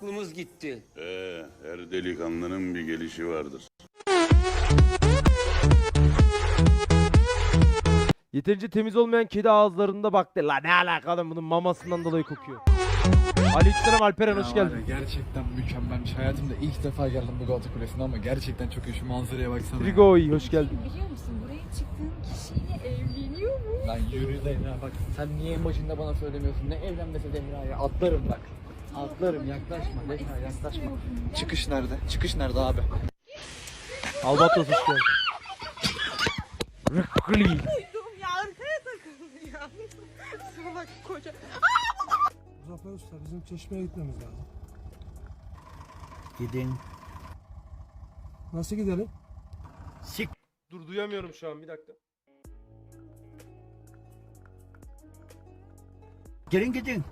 aklımız gitti. Ee, her delikanlının bir gelişi vardır. Yeterince temiz olmayan kedi ağızlarında baktı. La ne alaka adam bunun mamasından dolayı kokuyor. Aleykümselam Alperen hoş Ya var geldin. ya, Gerçekten mükemmelmiş. Hayatımda ilk defa geldim bu Galata Kulesi'ne ama gerçekten çok iyi. Şu manzaraya baksana. ya. Trigoy hoş geldin. Biliyor musun buraya çıktığın kişiyle evleniyor mu? Lan yürü de ya bak sen niye en başında bana söylemiyorsun? Ne evlenmesi Demir ya Atlarım bak. Atlarım yaklaşma Leyla yaklaşma. Çıkış nerede? Çıkış nerede abi? Albatros hoş geldin. Rıkkıli. Ya arkaya takıldı ya. Salak koca. Zafer Usta bizim çeşmeye gitmemiz lazım. Gidin. Nasıl gidelim? Dur duyamıyorum şu an bir dakika. Gelin gidin.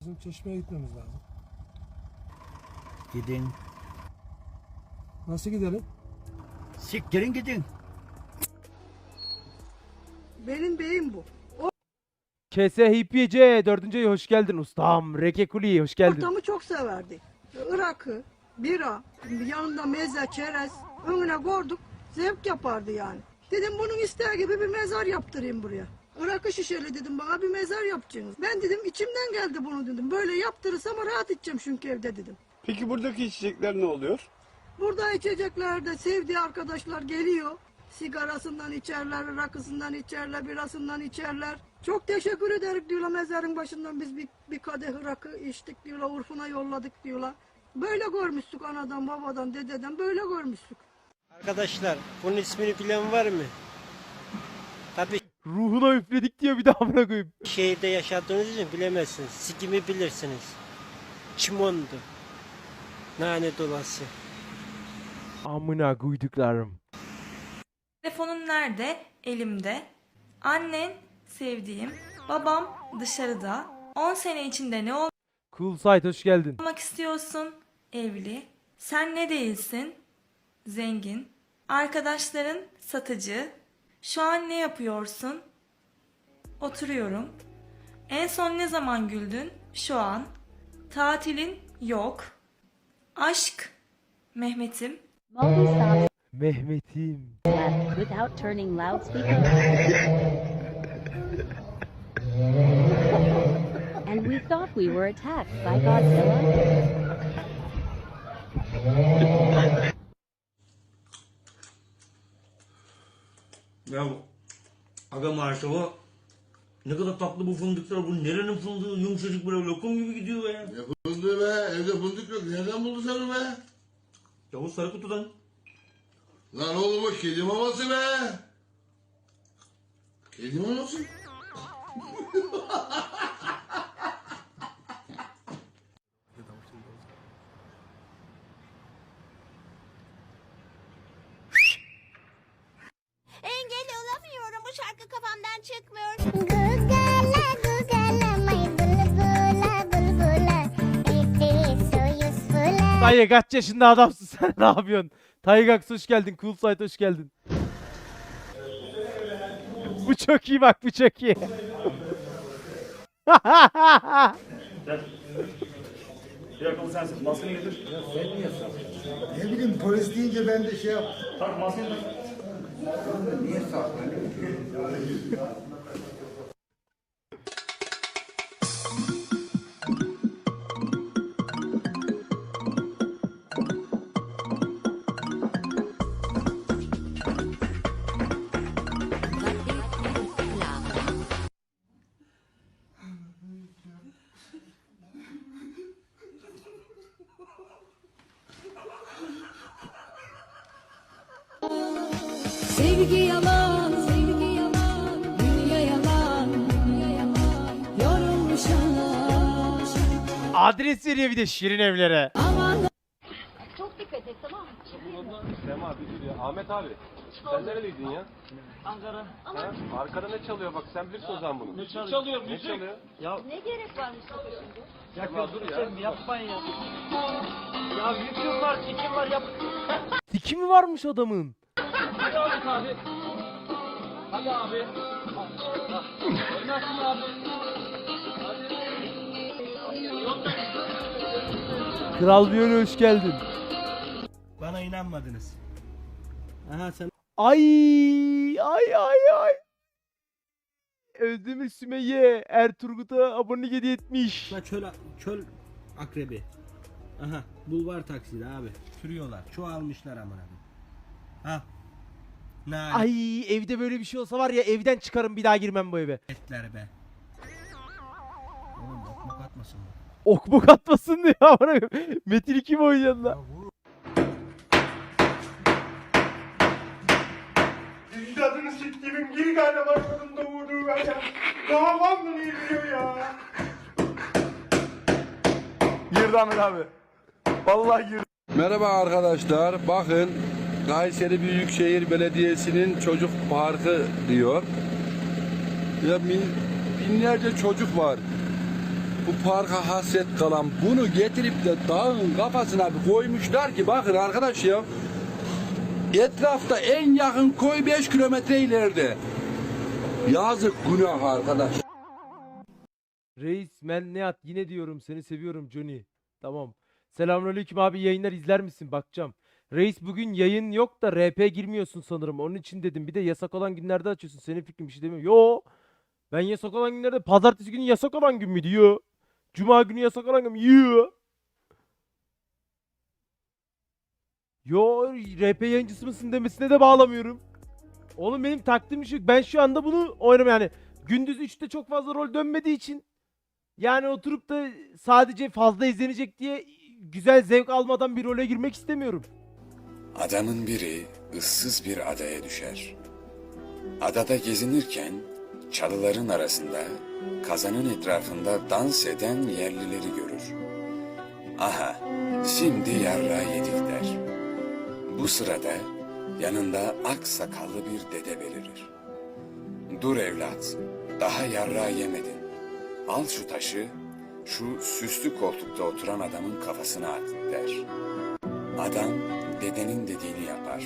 Bizim çeşmeye gitmemiz lazım. Gidin. Nasıl gidelim? Siktirin gidin. Benim beyim bu. KS HPC 4. ay hoş geldin ustam. Reke Kuli hoş geldin. Ortamı çok severdi. Irak'ı, bira, yanında meze, çerez önüne koyduk. Zevk yapardı yani. Dedim bunun isteği gibi bir mezar yaptırayım buraya. Irak'ı şişeli dedim bana bir mezar yapacaksınız. Ben dedim içimden geldi bunu dedim. Böyle yaptırırsam rahat edeceğim çünkü evde dedim. Peki buradaki içecekler ne oluyor? Burada içeceklerde sevdiği arkadaşlar geliyor. Sigarasından içerler, rakısından içerler, birasından içerler. Çok teşekkür ederim diyorlar mezarın başından biz bir, bir kadeh rakı içtik diyorlar, Urfa'na yolladık diyorlar. Böyle görmüştük anadan, babadan, dededen böyle görmüştük. Arkadaşlar bunun ismini bilen var mı? Tabii Ruhuna üfledik diyor bir daha amına koyayım. şehirde yaşadığınız için bilemezsiniz. Sikimi bilirsiniz. Çimondu. Nane dolası. Amına koyduklarım. Telefonun nerede? Elimde. Annen sevdiğim. Babam dışarıda. 10 sene içinde ne Cool Site hoş geldin. olmak istiyorsun? Evli. Sen ne değilsin? Zengin. Arkadaşların satıcı. Şu an ne yapıyorsun? Oturuyorum. En son ne zaman güldün? Şu an. Tatilin yok. Aşk. Mehmet'im. Mehmet'im. without turning loudspeaker. and we thought we were attacked by Godzilla. Ya aga maşallah ne kadar tatlı bu fındıklar. Bu nerenin fındığı yumuşacık böyle lokum gibi gidiyor be. Ne fındığı be? Evde fındık yok. Nereden buldun sen onu be? Yavuz sarı kutudan. Lan oğlum o kedi maması be. Kedi maması? Bu şarkı kafamdan çıkmıyor. Dayı kaç yaşında adamsın sen ne yapıyorsun? Taygax hoş geldin. Cool Site hoş geldin. bu çok iyi bak bu çok iyi. Ne bileyim polis deyince ben de şey yap. Sevgi Adres veriyor bir de Şirin evlere. aman Çok dikkat et tamam mı? Sema bir dur ya. Ahmet abi. Sen nereliydin ya? Ankara. Ha? Arkada ne çalıyor bak sen bilirsin o zaman bunu. Ne çalıyor? Ne çalıyor? Ne gerek varmış şimdi? Ya Sema dur ya. yapmayın ya. Ya YouTube var, çekim var yap. Diki mi varmış adamın? Hadi Ahmet abi. Hadi abi. Oynasın abi. Kral Viyoli hoş geldin. Bana inanmadınız. Aha sen Ay ay ay ay. Özdemir Sümeyye Erturgut'a abonelik hediye etmiş. la çöl, çöl akrebi. Aha bulvar taksidi abi. Sürüyorlar. Çoğalmışlar amına. Ha. Naletler Ay evde böyle bir şey olsa var ya evden çıkarım bir daha girmem bu eve. be. Oğlum bokmak atmasın mı? Ok bok atmasın diye amına koyayım. Metin 2 mi oynayacaksın lan? Vicdanını siktiğimin geri gane başladım doğurduğu ben ya. Davam mı geliyor ya? Girdi Ahmet abi. Vallahi girdi. Merhaba arkadaşlar. Bakın Kayseri Büyükşehir Belediyesi'nin çocuk parkı diyor. Ya bin- binlerce çocuk var. Bu parka hasret kalan bunu getirip de dağın kafasına bir koymuşlar ki bakın arkadaş ya. Etrafta en yakın koy 5 kilometre ileride. Yazık günah arkadaş. Reis men Nihat yine diyorum seni seviyorum Johnny. Tamam. Selamünaleyküm abi yayınlar izler misin? Bakacağım. Reis bugün yayın yok da RP girmiyorsun sanırım. Onun için dedim. Bir de yasak olan günlerde açıyorsun. Senin fikrin bir şey demiyor. Yo. Ben yasak olan günlerde pazartesi günü yasak olan gün mü diyor. Cuma günü yasak olan gün mü? Yo. RP yayıncısı mısın demesine de bağlamıyorum. Oğlum benim taktığım şey. Ben şu anda bunu oynamam yani. Gündüz 3'te çok fazla rol dönmediği için yani oturup da sadece fazla izlenecek diye güzel zevk almadan bir role girmek istemiyorum. Adamın biri ıssız bir adaya düşer. Adada gezinirken çalıların arasında kazanın etrafında dans eden yerlileri görür. Aha, şimdi yarra yedik der. Bu sırada yanında ak sakallı bir dede belirir. Dur evlat, daha yarra yemedin. Al şu taşı, şu süslü koltukta oturan adamın kafasına at der. Adam dedenin dediğini yapar.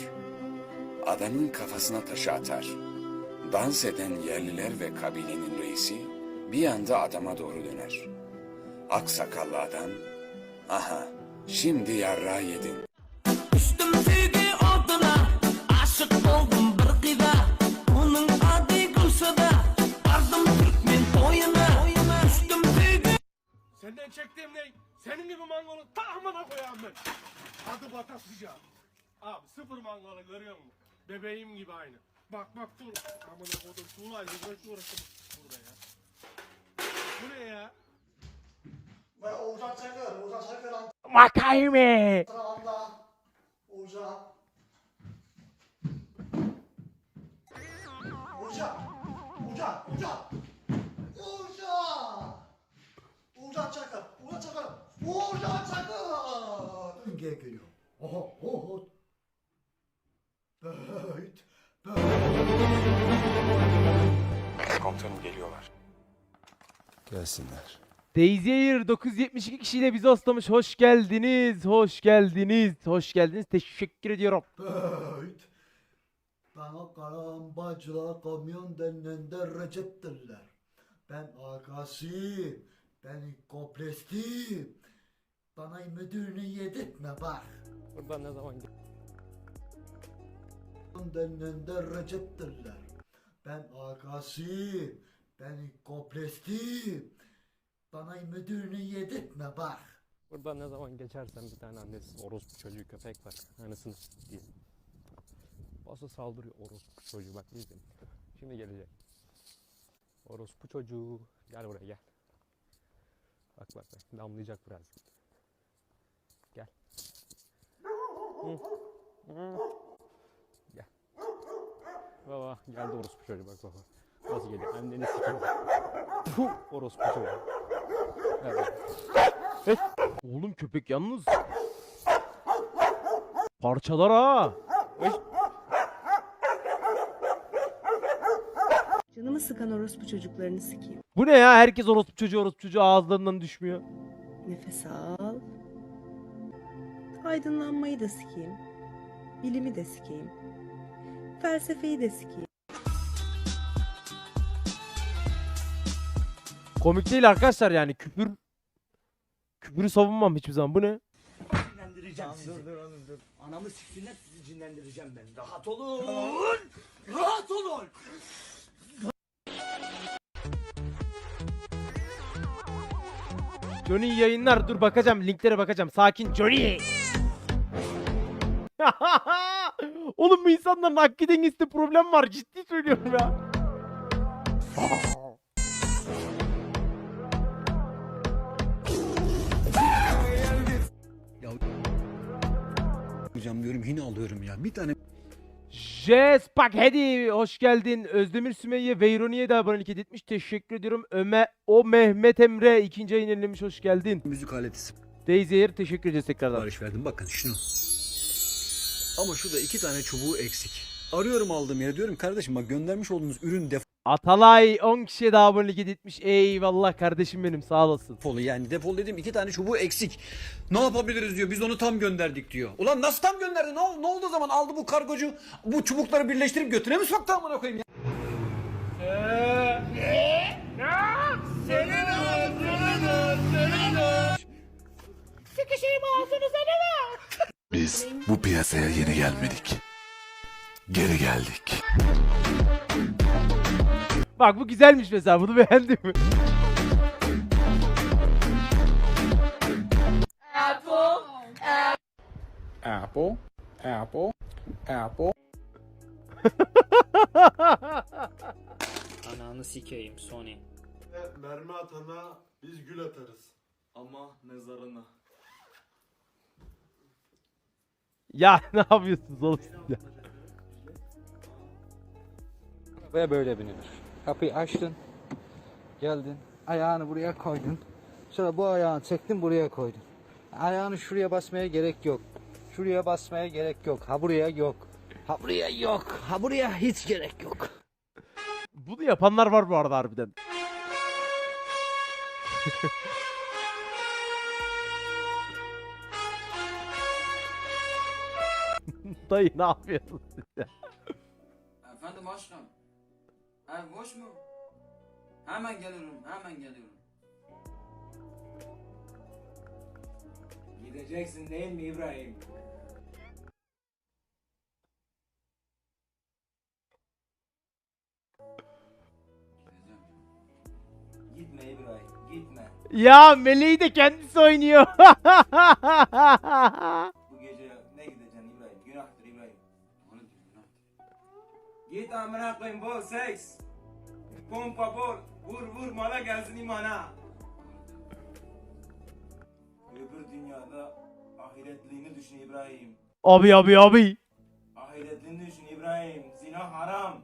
Adamın kafasına taşı atar. Dans eden yerliler ve kabilenin reisi bir anda adama doğru döner. Ak sakallı adam, aha şimdi yarra yedin. Senden çektiğim ne? Senin gibi mangalı tahmana koyarım ben. Adı batasıca. Abi sıfır mangalı görüyor musun? Bebeğim gibi aynı. Bak bak dur. Amına kodum tuğlayla uğraş uğraştım. Burada ya. Bu ne ya? Ve Oğuzhan Çakır, Oğuzhan Çakır 와타임에 안다. Oğuzhan. Oğuzhan. Oğuzhan, Oğuzhan. Oğuzhan. Oğuzhan Çakır, Oğuzhan Çakır. Oğuzhan Çakır. Gel geliyor. Oho, oho. Komutanım geliyorlar. Gelsinler. Daisy Air 972 kişiyle bizi hostlamış. Hoş geldiniz. Hoş geldiniz. Hoş geldiniz. Teşekkür ediyorum. Böyt. Bana karambacılar kamyon denende Recep'tirler. Ben Akasıyım. Ben Koprestiyim. Bana müdürünü yedirtme bak. Buradan ne zaman Denende Recep'tirler. Ben Akasıyım. Ben Koprestiyim. Bana müdürünü yedirtme bak. Buradan ne zaman geçersen bir tane annesi orospu çocuğu köpek var. Anasını diye. Basa saldırıyor orospu çocuğu bak izleyin. Şimdi gelecek. Orospu çocuğu. Gel buraya gel. Bak bak bak damlayacak biraz. Gel. Hı. Hı. Baba geldi orospu çocuğu bak baba. Nasıl geliyor? Anneni sikiyor. Puh orospu çocuğu. Evet. Oğlum köpek yalnız. Parçalar ha. Canımı sıkan orospu çocuklarını sikeyim. Bu ne ya? Herkes orospu çocuğu orospu çocuğu ağızlarından düşmüyor. Nefes al. Aydınlanmayı da sikeyim. Bilimi de sikeyim. Felsefeyi de sikeyim. Komik değil arkadaşlar yani küfür küfürü savunmam hiçbir zaman. Bu ne? cinlendireceğim sizi. Anamı siksinler sizi cinlendireceğim ben. Rahat olun. Rahat olun. Johnny yayınlar dur bakacağım linklere bakacağım. Sakin Johnny. Oğlum bu insanların hakkı dengesinde problem var. Ciddi söylüyorum ya. Hocam diyorum yine alıyorum ya. Bir tane Jess Pakhedi hoş geldin. Özdemir Sümeyye Veyroni'ye de abonelik etmiş. Teşekkür ediyorum. Ömer o Mehmet Emre ikinci ayın yenilemiş hoş geldin. müzik aleti Daisy teşekkür ederiz tekrardan. sipariş verdim. Bakın şunu. Ama şurada iki tane çubuğu eksik. Arıyorum aldığım yere diyorum kardeşim bak göndermiş olduğunuz ürün Atalay 10 kişiye daha abonelik etmiş. Eyvallah kardeşim benim sağ olasın. defolu yani defol dedim iki tane çubuğu eksik. Ne yapabiliriz diyor biz onu tam gönderdik diyor. Ulan nasıl tam gönderdi ne, ol- ne oldu o zaman aldı bu kargocu bu çubukları birleştirip götüne mi soktu amına koyayım ya? Biz bu piyasaya yeni gelmedik. Geri geldik. Bak bu güzelmiş mesela bunu beğendim mi? Apple, Apple, Apple. Ananı sikeyim Sony. Mermi atana biz gül atarız. Ama mezarına. Ya ne yapıyorsunuz oğlum siz ya? Arabaya böyle binilir. Kapıyı açtın. Geldin. Ayağını buraya koydun. Sonra bu ayağını çektin buraya koydun. Ayağını şuraya basmaya gerek yok. Şuraya basmaya gerek yok. Ha buraya yok. Ha buraya yok. Ha buraya hiç gerek yok. Bunu yapanlar var bu arada harbiden. Dayı ne yapıyorsun? Efendim aşkım. Ev boş mu? Hemen geliyorum, hemen geliyorum. Gideceksin değil mi İbrahim? Gitme İbrahim, gitme. Ya Meleği de kendisi oynuyor. Git amına koyayım bol seks. Pompa bol. Vur vur mala gelsin imana. Öbür dünyada ahiretliğini düşün İbrahim. abi abi abi. Ahiretliğini düşün İbrahim. Zina haram.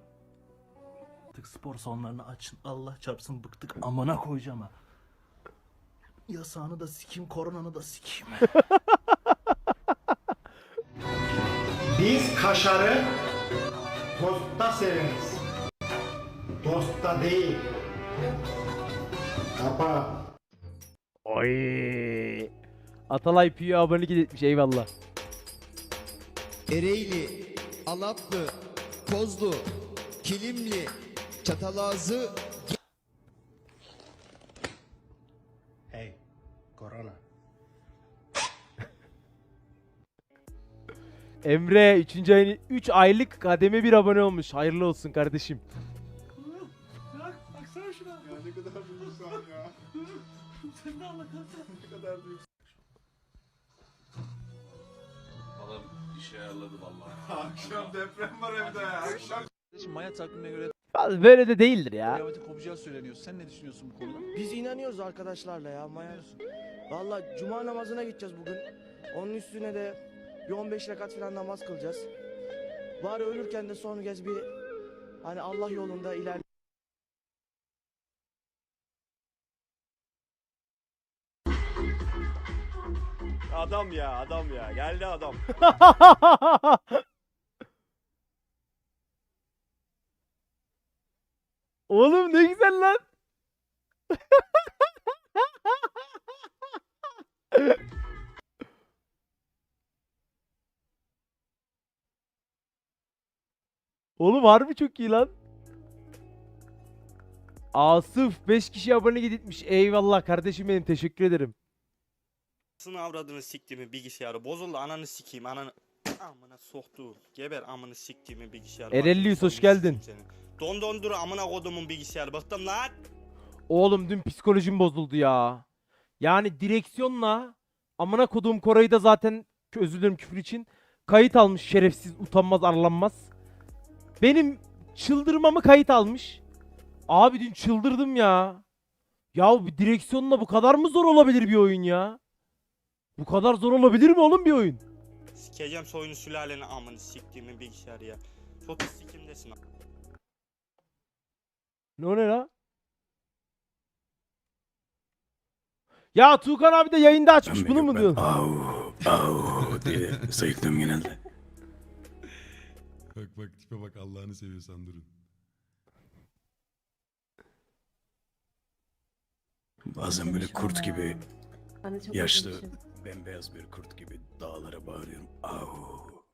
Artık spor salonlarını açın. Allah çarpsın bıktık amına koyacağım ha. Yasağını da sikeyim, koronanı da sikeyim. Biz kaşarı tostta severiz. Tostta değil. Kapa. Oy. Atalay Piyo abonelik etmiş eyvallah. Ereğli, Alaplı, Kozlu, Kilimli, Çatalazı, Emre 3. ayın 3 aylık kademe bir abone olmuş. Hayırlı olsun kardeşim. Bak, baksana şuna. Ya ne kadar duygusal ya. Sen de anlatırsın. Ne kadar duygusal. Adam işe ayarladı vallahi. Akşam deprem var evde ya. Akşam. Maya takvimine göre Abi Böyle de değildir ya. kıyameti kopacağı söyleniyor. Sen ne düşünüyorsun bu konuda? Biz inanıyoruz arkadaşlarla ya Maya. Valla cuma namazına gideceğiz bugün. Onun üstüne de bir 15 rekat falan namaz kılacağız. Bari ölürken de son kez bir hani Allah yolunda iler Adam ya adam ya geldi adam. Oğlum ne güzel lan. Oğlum harbi çok iyi lan. Asıf 5 kişi abone gitmiş. Eyvallah kardeşim benim teşekkür ederim. Sını avradını siktiğimi bilgisayarı bozuldu ananı sikeyim ananı amına soktu geber amını siktiğimi bilgisayarı Erellius, hoş geldin. Don dondur amına kodumun bilgisayarı bıktım lan Oğlum dün psikolojim bozuldu ya. Yani direksiyonla amına koduğum Koray'ı da zaten özür dilerim küfür için kayıt almış şerefsiz utanmaz arlanmaz. Benim çıldırmamı kayıt almış. Abi dün çıldırdım ya. Ya bu direksiyonla bu kadar mı zor olabilir bir oyun ya? Bu kadar zor olabilir mi oğlum bir oyun? Sikeceğim soyunu sülaleni amını siktiğimin bilgisayarı ya Çok sikimdesin Ne o ne la? Ya Tuğkan abi de yayında açmış bunu mu diyorsun? Au, au diye sayıklıyorum genelde. Bak bak tipe bak Allah'ını seviyorsan durun. Bazen böyle kurt gibi, Ben de çok yaşlı, özlemişim. bembeyaz bir kurt gibi dağlara bağırıyorum. Au.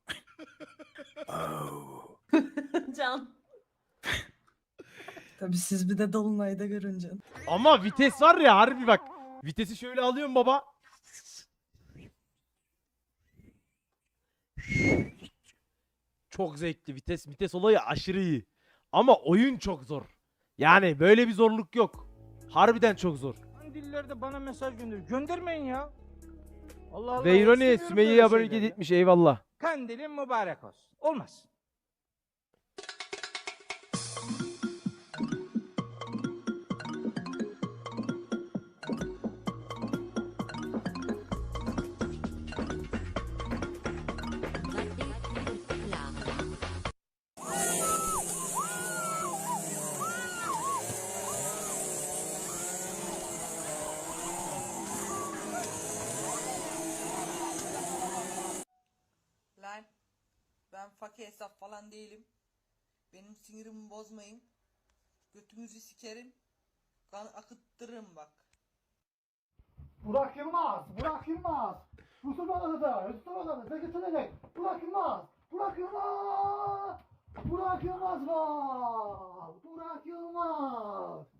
Au. Can. Tabii siz bir de Dolunay'da görünce. Ama vites var ya harbi bak. Vitesi şöyle alıyorum baba. Çok zevkli vites vites olayı aşırı iyi. Ama oyun çok zor. Yani böyle bir zorluk yok. Harbiden çok zor. Dillerde bana mesaj gönder. Göndermeyin ya. Allah Allah. Veyroni Sümeyye'ye şeyleri. etmiş eyvallah. Kandilin mübarek olsun. Olmaz. Ben fakir hesap falan değilim. Benim sinirimi bozmayın. Götünüzü sikerim. Kan akıttırırım bak. Burak Yılmaz, Burak Yılmaz. Yusuf Adalı'da, Yusuf Adalı'da getirilecek. Burak Yılmaz, Burak Yılmaz. Burak Yılmaz var. Burak Yılmaz.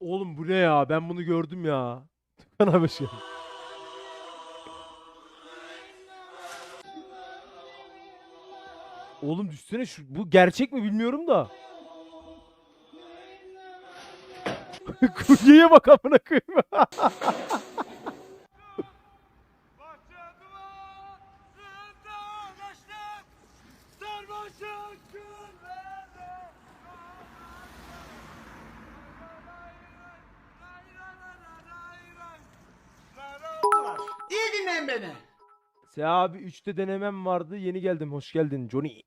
Oğlum bu ne ya? Ben bunu gördüm ya. Tukan abi geldin. Oğlum düşsene şu bu gerçek mi bilmiyorum da. Kuryeye bak amına koyayım. Beni. Se abi 3'te denemem vardı. Yeni geldim. Hoş geldin Johnny.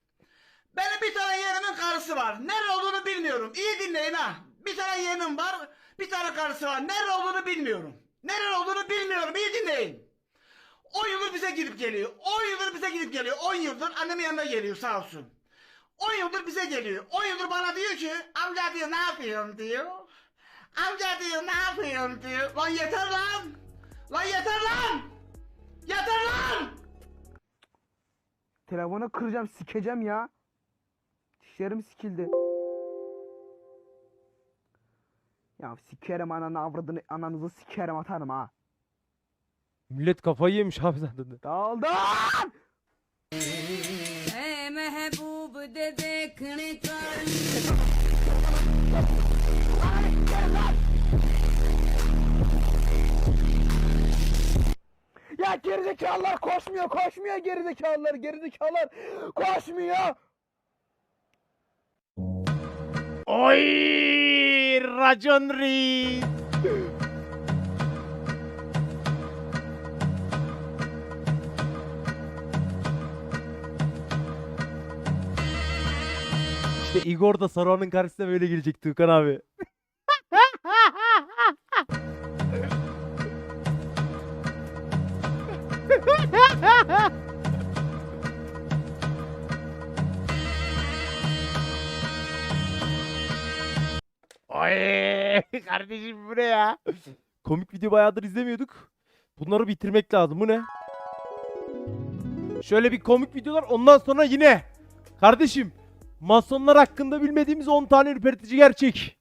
Benim bir tane yeğenimin karısı var. Nerede olduğunu bilmiyorum. İyi dinleyin ha. Bir tane yeğenim var. Bir tane karısı var. Nerede olduğunu bilmiyorum. Nerede olduğunu bilmiyorum. İyi dinleyin. 10 yıldır bize gidip geliyor. 10 yıldır bize gidip geliyor. 10 yıldır annemin yanına geliyor sağ olsun. 10 yıldır bize geliyor. 10 yıldır bana diyor ki amca diyor ne yapıyorsun diyor. Amca diyor ne yapıyorsun diyor. Lan yeter lan. Lan yeter lan. Yeter lan! Telefonu kıracağım, sikeceğim ya. Dişlerim sikildi. Ya sikerim ananı avradını, ananızı sikerim atarım ha. Millet kafayı yemiş abi zaten de. Hey mehbub de dekhne kar. Ay, gel lan! Ya gerizekalılar koşmuyor, koşmuyor gerizekalılar, gerizekalılar koşmuyor. Oy! Racon Reis. İşte Igor da Saruhan'ın karşısına böyle gelecek Tukan abi. Oy! Kardeşim bu ne ya? Komik video bayağıdır izlemiyorduk. Bunları bitirmek lazım. Bu ne? Şöyle bir komik videolar ondan sonra yine. Kardeşim masonlar hakkında bilmediğimiz 10 tane ürpertici gerçek.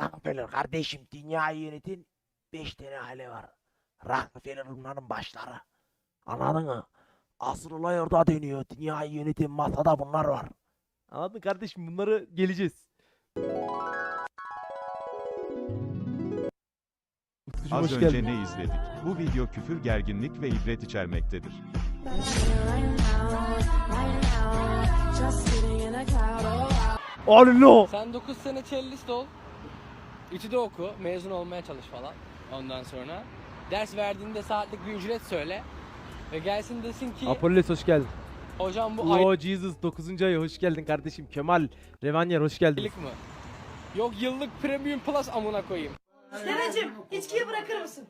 Rockefeller kardeşim dünyayı yöneten 5 tane aile var. Rockefeller bunların başları. Anladın mı? Asıl olay orada dönüyor. Dünyayı yöneten masada bunlar var. Anladın kardeşim bunları geleceğiz. Utkucuğum, Az hoş önce geldin. ne izledik? Bu video küfür, gerginlik ve ibret içermektedir. Alo. Sen 9 sene cellist ol. İTÜ'de oku, mezun olmaya çalış falan. Ondan sonra ders verdiğinde saatlik bir ücret söyle. Ve gelsin desin ki Apollos hoş geldin. hocam bu ay- Oh Jesus 9. ay hoş geldin kardeşim. Kemal Revanyer hoş geldin. aylık mı? Yok yıllık premium plus amına koyayım. Dedeciğim içkiyi bırakır mısın?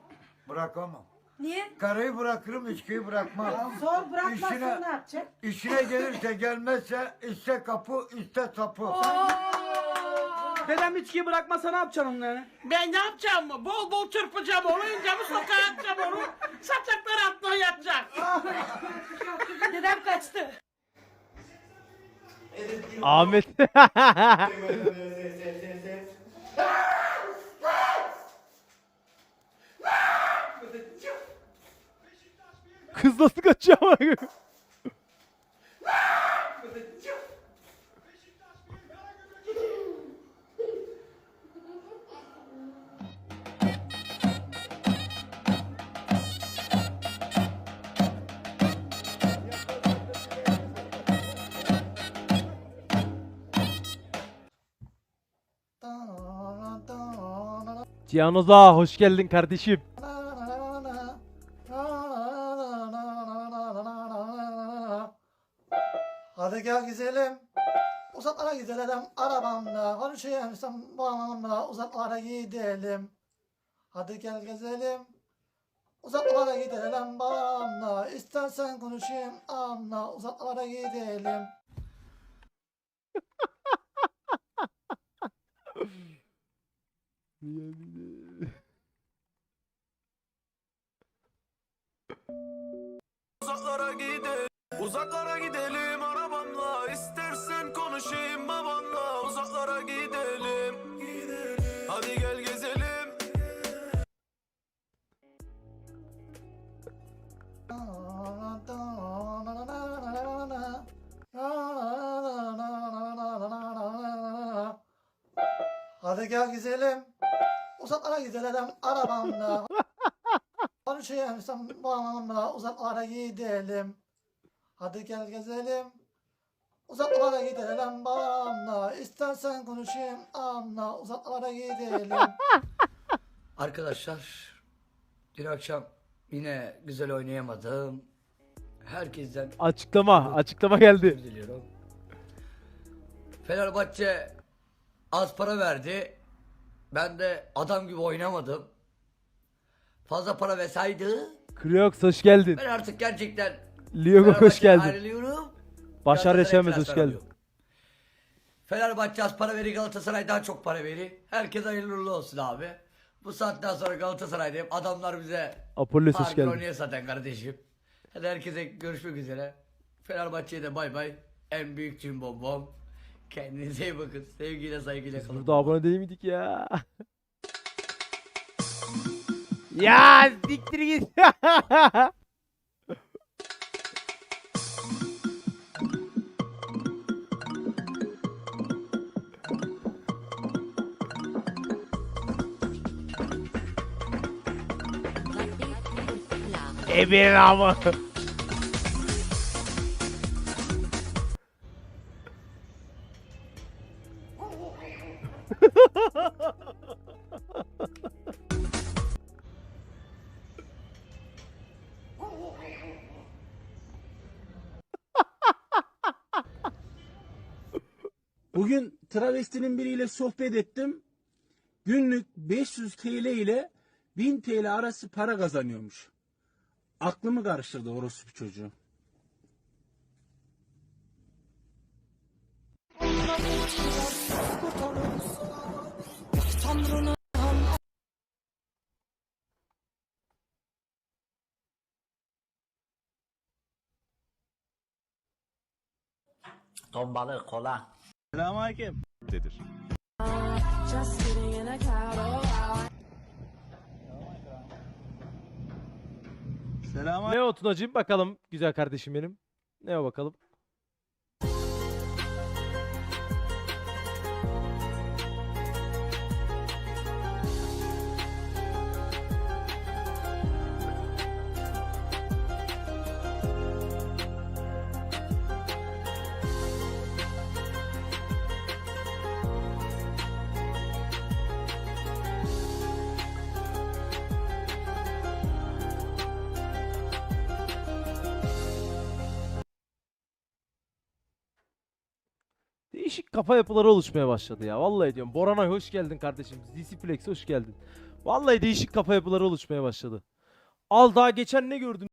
Bırakamam. Niye? Karıyı bırakırım, içkiyi bırakmam. Zor bırakmazsan İşine- ne yapacaksın? İşine gelirse gelmezse iste kapı, iste tapı. Dedem içkiyi bırakmasa ne yapacaksın onları? Ben ne yapacağım mı? Bol bol çırpacağım onu, ince mi sokağa atacağım onu. Saçakları altına yatacak. Dedem kaçtı. Ahmet. Kız nasıl kaçıyor ama? Cihan hoş geldin kardeşim. Hadi gel güzelim. Uzaklara gidelim arabamda. Konuşayım sen babamla uzaklara gidelim. Hadi gel gezelim. Uzaklara gidelim babamla. İstersen konuşayım anla. Uzaklara gidelim. Uzaklara gidelim, uzaklara gidelim arabamla. İstersen konuşayım babanla. Uzaklara gidelim, hadi gel gezelim. Hadi gel güzelim. Uzaklara gidelim arabamla. Konuşayım sen babamla uzaklara gidelim. Hadi gel gezelim. Uzaklara gidelim babamla. İstersen konuşayım anla. Uzaklara gidelim. Arkadaşlar dün akşam yine güzel oynayamadım. Herkesten Açıklama, açıklama geldi. özür diliyorum. Fenerbahçe az para verdi. Ben de adam gibi oynamadım. Fazla para verseydi Kriox hoş geldin. ben artık gerçekten Liogo hoş Fenerbahçe'den geldin. ayrılıyorum. Başar Galatasaray'a hoş transfer geldin. Fenerbahçe az para verir Galatasaray daha çok para verir. Herkes hayırlı uğurlu olsun abi. Bu saatten sonra Galatasaray'dayım. Adamlar bize Apollos hoş geldin. oynuyor zaten kardeşim. Hadi herkese görüşmek üzere. Fenerbahçe'ye de bay bay. En büyük cim bom bom. Kendinize iyi bakın. Sevgiyle saygıyla kalın. Burada abone değil miydik ya? ya siktir git. Ebenin ama. Bugün travestinin biriyle sohbet ettim. Günlük 500 TL ile 1000 TL arası para kazanıyormuş. Aklımı karıştırdı orospu çocuğu. Ton balığı kola. Selamünaleyküm. Dedir. Selam. Ne o Tunacığım bakalım güzel kardeşim benim. Ne o bakalım. Kafa yapıları oluşmaya başladı ya. Vallahi diyorum. Boranay hoş geldin kardeşim. DC hoş geldin. Vallahi değişik kafa yapıları oluşmaya başladı. Al daha geçen ne gördün?